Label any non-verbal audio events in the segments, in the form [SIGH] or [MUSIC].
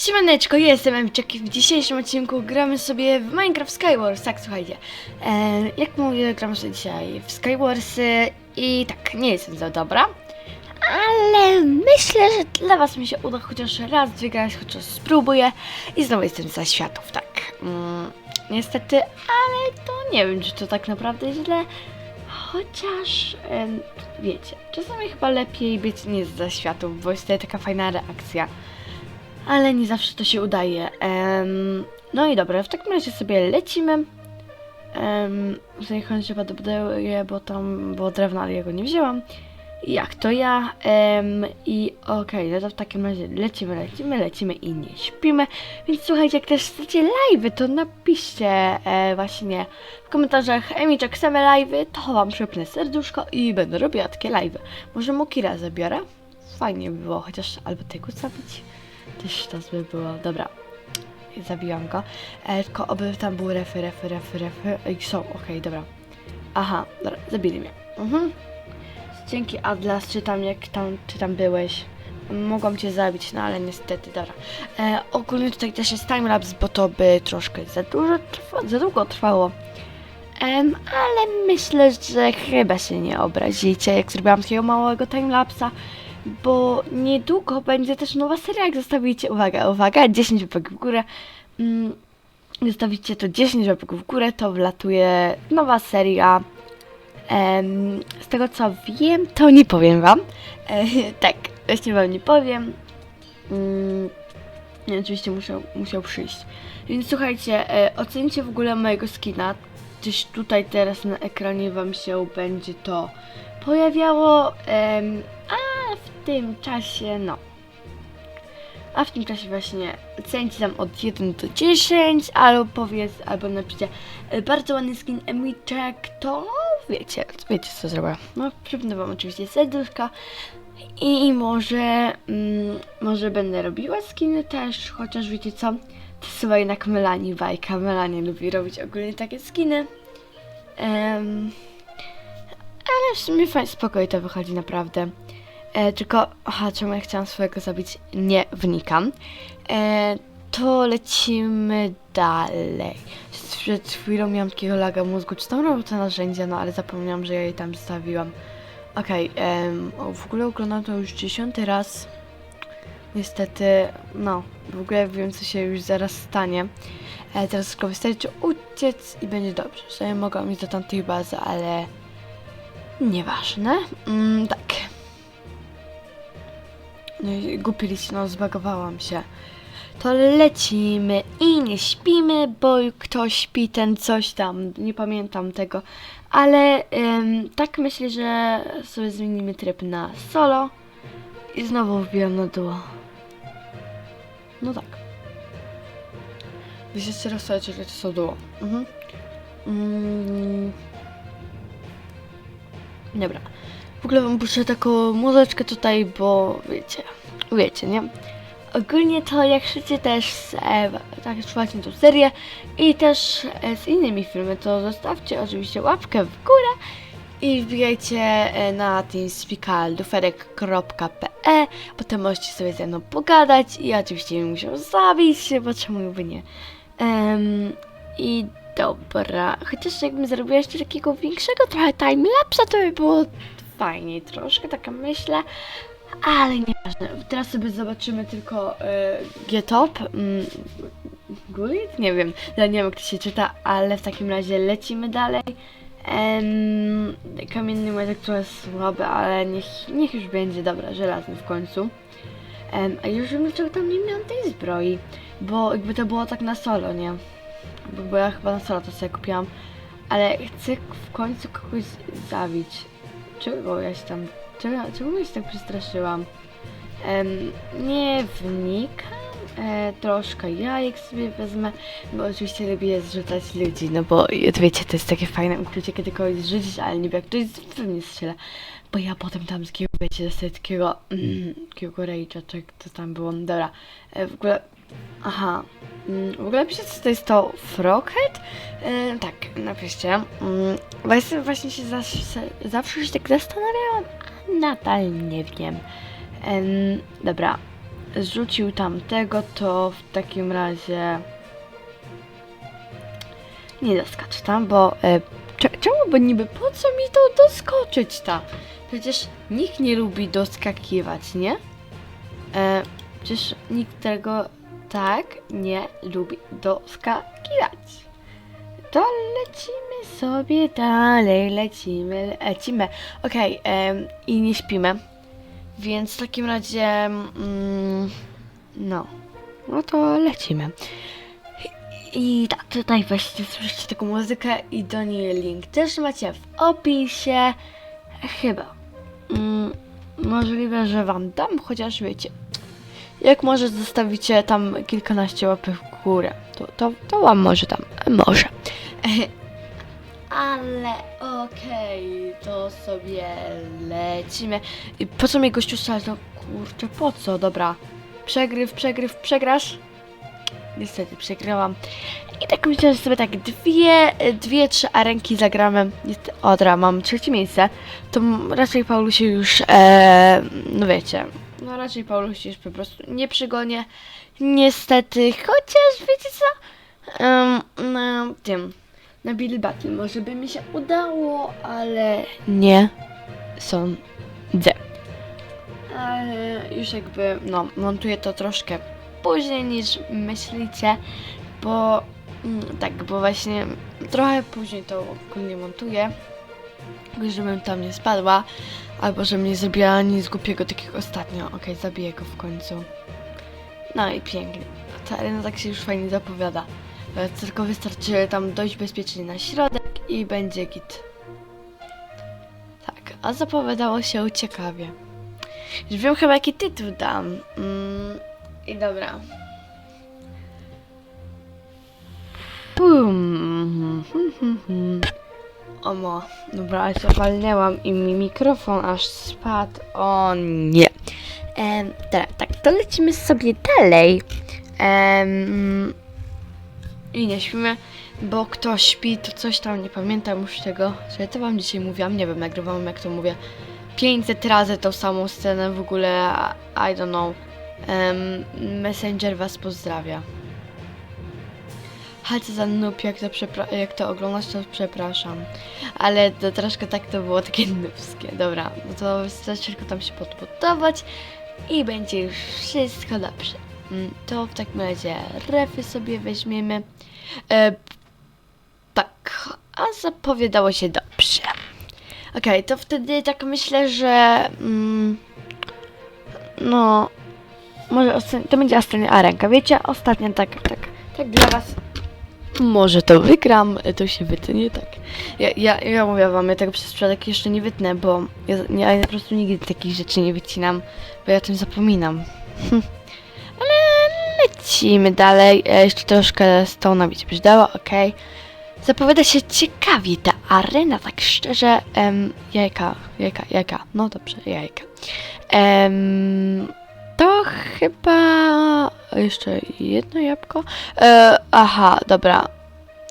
Siemaneczko, jestem Emiczek i w dzisiejszym odcinku gramy sobie w Minecraft Skywars. Tak, słuchajcie, e, jak mówię, gram sobie dzisiaj w Skywarsy i tak, nie jestem za dobra, ale myślę, że dla was mi się uda chociaż raz wygrać, chociaż spróbuję i znowu jestem za światów, tak. Mm, niestety, ale to nie wiem, czy to tak naprawdę źle, chociaż, em, wiecie, czasami chyba lepiej być nie za światów, bo jest tutaj taka fajna reakcja ale nie zawsze to się udaje. Em, no i dobra, w takim razie sobie lecimy. Um, Zajechałem się buduję, bo tam było drewno, ale jego nie wzięłam. Jak to ja? Em, I okej, no to w takim razie lecimy, lecimy, lecimy i nie śpimy. Więc słuchajcie, jak też chcecie live'y, to napiszcie e, właśnie w komentarzach Emiczek chcemy live'y, to wam przypnę serduszko i będę robiła takie live'y. Może Mukira zabiorę? Fajnie by było, chociaż albo tego zabić. Też to by było. Dobra. Zabiłam go. E, tylko oby tam były refy, refy, refy, refy. I są, okej, dobra. Aha, dobra, zabili mnie. Mhm. Dzięki Atlas, czy tam jak tam, czy tam byłeś. Mogłam cię zabić, no ale niestety, dobra. E, ogólnie tutaj też jest timelapse, bo to by troszkę za dużo trwa, za długo trwało. Em, ale myślę, że chyba się nie obrazicie, jak zrobiłam takiego małego timelapsa bo niedługo będzie też nowa seria, jak zostawicie, uwaga, uwaga, 10 łapek w górę, mm, zostawicie to 10 łapek w górę, to wlatuje nowa seria, z tego co wiem, to nie powiem wam, e, [LAUGHS] tak, właśnie wam nie powiem, mm, nie, oczywiście musiał, musiał przyjść, więc słuchajcie, e, ocencie w ogóle mojego skina, gdzieś tutaj teraz na ekranie wam się będzie to pojawiało, a w tym czasie, no. A w tym czasie właśnie ocencie tam od 1 do 10, albo powiedz, albo napiszcie e, bardzo ładny skin Emiczek, to wiecie, wiecie co zrobię. No, przypnę wam oczywiście serduszka i może, mm, może będę robiła skiny też, chociaż wiecie co, to chyba jednak Melanie bajka, Melanie lubi robić ogólnie takie skiny. Em, ale w sumie fajnie, spokojnie to wychodzi naprawdę. E, tylko, aha, czemu ja chciałam swojego zabić? Nie wnikam. E, to lecimy dalej. Przed chwilą miałam takiego laga mózgu. Czy tam robię to narzędzia? No ale zapomniałam, że ja je tam zostawiłam. Okej, em, o, w ogóle oglądam to już dziesiąty raz. Niestety, no, w ogóle wiem, co się już zaraz stanie. E, teraz tylko wystarczy uciec i będzie dobrze. Że mogłam iść do tamtej bazy, ale nieważne. Mm, tak. No i głupi no zbagowałam się. To lecimy i nie śpimy, bo kto śpi, ten coś tam. Nie pamiętam tego. Ale em, tak myślę, że sobie zmienimy tryb na solo. I znowu wbijam na duo. No tak. Wy się jeszcze raz sobie, że to są duo. Mhm. Mm. Dobra. W ogóle wam puszczę taką muzyczkę tutaj, bo wiecie, wiecie, nie? Ogólnie to jak chcecie też e, tak trwać tą serię i też e, z innymi filmy, to zostawcie oczywiście łapkę w górę i wbijajcie e, na teamspeakalduferek.pe Potem możecie sobie ze mną pogadać i oczywiście mi musiał zabić, bo czemu by nie. I dobra, chociaż jakbym zrobiła jeszcze takiego większego trochę timelapsa, to by było fajniej troszkę, taka myślę. Ale nieważne. Teraz sobie zobaczymy tylko y, Getop. Mm, Gulit? Nie wiem. Ja nie wiem jak to się czyta, ale w takim razie lecimy dalej. Em, kamienny młodek trochę słaby, ale niech, niech już będzie dobra, żelazny w końcu. Em, a już bym dlaczego tam nie miałam tej zbroi, bo jakby to było tak na solo, nie? Bo, ja chyba na solo to sobie kupiłam, ale chcę w końcu kogoś zabić. Czego ja się tam Czego, czego ja się tak przestraszyłam? Em, nie wnikam. E, troszkę jajek sobie wezmę, bo oczywiście lubię zrzucać ludzi, no bo wiecie, to jest takie fajne uczucie, kiedy kogoś zrzucić, ale niby jak ktoś we mnie strzela, bo ja potem tam z takiego, wiecie, dostaję takiego, mm, takiego rage'a, czy to tam było, dobra, e, w ogóle, aha, w ogóle piszcie, co to jest to Froghead? E, tak, napiszcie, mm, bo jestem właśnie się zawsze, zawsze się tak zastanawiałam, nadal nie wiem. Em, dobra, zrzucił tamtego, to w takim razie nie doskacz tam, bo e, cze- czemu bo niby po co mi to doskoczyć tam? Przecież nikt nie lubi doskakiwać, nie? E, przecież nikt tego tak nie lubi doskakiwać. To lecimy sobie dalej, lecimy, lecimy. Okej, em, i nie śpimy. Więc w takim razie, mm, no, no to lecimy. I tak, tutaj właśnie słyszycie taką muzykę i do niej link też macie w opisie. Chyba. Mm, możliwe, że wam dam, chociaż wiecie. Jak może zostawicie tam kilkanaście łapek w górę, to, to, to wam może tam, może. [LAUGHS] Ale okej, to sobie lecimy. I po co mnie gościu? No kurczę, po co? Dobra. Przegryw, przegryw, przegrasz? Niestety przegrałam. I tak myślę, że sobie tak dwie, dwie, trzy arenki zagramy. Niestety, o, dobra, mam trzecie miejsce. To raczej Paulusie już, e, no wiecie, no raczej Paulusie już po prostu nie przygonię. Niestety, chociaż wiecie co? Um, na tym, na Billy Battle może by mi się udało, ale nie sądzę. Ale już jakby, no, montuję to troszkę później niż myślicie, bo mm, tak, bo właśnie trochę później to ogólnie montuję, żebym tam nie spadła, albo żebym nie zrobiła nic głupiego takiego ostatnio. Okej, zabiję go w końcu. No i pięknie. Ta arena tak się już fajnie zapowiada. E, Tylko wystarczy tam dojść bezpiecznie na środek i będzie git. Tak, a zapowiadało się ciekawie. Już wiem chyba jaki tytuł dam. Mm, I dobra. Pum. Omo, dobra, ale zawalnęłam i mi mikrofon aż spadł. O nie. Em, dobra, tak, to lecimy sobie dalej. I nie śpimy, bo kto śpi, to coś tam nie pamiętam już tego. Czy ja to wam dzisiaj mówiłam? Nie wiem, nagrywałam jak to mówię. 500 razy tą samą scenę w ogóle, I don't know. Em, Messenger was pozdrawia. Co za noob, jak to, jak to oglądasz, to przepraszam. Ale to troszkę tak to było takie nubskie. Dobra, no to wystarczy tylko tam się podbudować i będzie już wszystko dobrze. Mm, To w takim razie refy sobie weźmiemy. E, tak, a zapowiadało się dobrze. Okej, to wtedy tak myślę, że mm, no może to będzie ostatnia arenka, wiecie? Ostatnia tak, tak, tak dla was. Może to wygram, to się wytnie, tak. Ja, ja, ja mówię wam, ja tego przez przypadek jeszcze nie wytnę, bo ja, ja, ja po prostu nigdy takich rzeczy nie wycinam, bo ja o tym zapominam. [LAUGHS] Ale lecimy dalej. E, jeszcze troszkę stona mi się przydało, okej. Zapowiada się ciekawie ta arena, tak szczerze. Em, jajka, jajka, jajka. No dobrze, jajka. Em, to chyba jeszcze jedno jabłko. E, aha, dobra.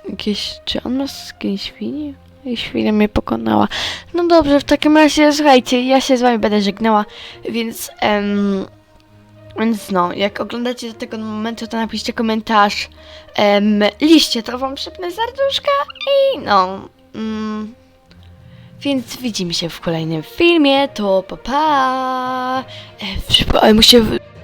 Jakieś, czy on ma skin świni? I świnia mnie pokonała. No dobrze, w takim razie, słuchajcie, ja się z wami będę żegnała, więc, em, więc no, jak oglądacie do tego momentu, to napiszcie komentarz, em, liście, to wam szepnę serduszka i no, mm, więc widzimy się w kolejnym filmie, to pa pa! E, muszę